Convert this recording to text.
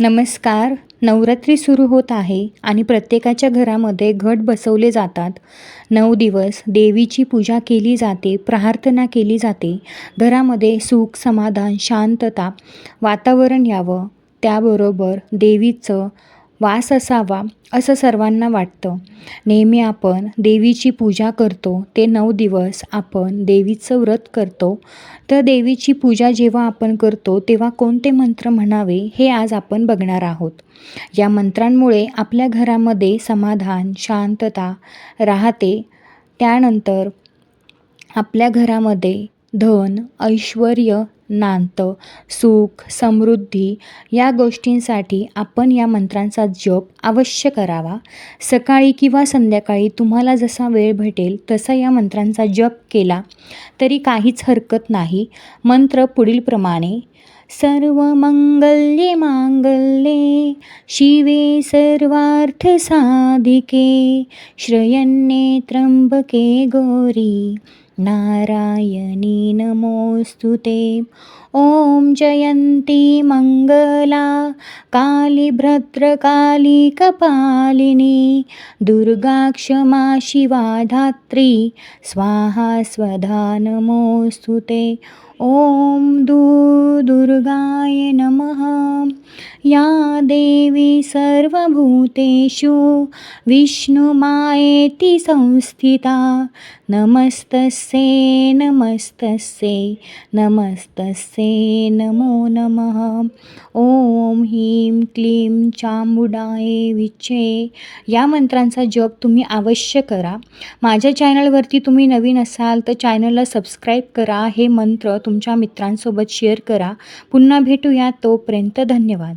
नमस्कार. नवरात्री सुरू होत आहे आणि प्रत्येकाच्या घरामध्ये घट बसवले जातात. नऊ दिवस देवीची पूजा केली जाते प्रार्थना केली जाते. घरामध्ये सुख समाधान शांतता वातावरण यावं. त्याबरोबर देवीचं वास असावा असं सर्वांना वाटतं. नेहमी आपण देवीची पूजा करतो ते नऊ दिवस आपण देवीचं व्रत करतो. तर देवीची पूजा जेव्हा आपण करतो तेव्हा कोणते मंत्र म्हणावे हे आज आपण बघणार आहोत. या मंत्रांमुळे आपल्या घरामध्ये समाधान शांतता राहते. त्यानंतर आपल्या घरामध्ये धन ऐश्वर नांत सुख समृद्धी या गोष्टींसाठी आपण या मंत्रांचा जप अवश्य करावा. सकाळी किंवा संध्याकाळी तुम्हाला जसा वेळ भेटेल तसा या मंत्रांचा जप केला तरी काहीच हरकत नाही. मंत्र पुढीलप्रमाणे सर्व मंगल्ये मांगल्ये शिवे सर्वार्थ साधिके श्रयन्ये त्र्यंबके गौरी नारायणी नमोऽस्तु ते। ॐ जयन्ती मङ्गला कालीभद्रकाली कपालिनी दुर्गाक्षमा शिवा धात्री स्वाहा स्वधा नमोऽस्तु ते। ॐ देवी सर्वभूतेषु विष्णुमायेति संस्थिता। नमस्तस्ये नमस्तस्ये नमस्तस्ये नमो नमः। ॐ ह्रीं क्लीं चामुडाये विचे या मंत्रांचा जप तुम्ही अवश्य करा. माझ्या चॅनलवरती तुम्ही नवीन असाल तर चॅनलला सबस्क्राईब करा. हे मंत्र तुमच्या मित्रांसोबत शेअर करा. पुन्हा भेटूया तोपर्यंत धन्यवाद.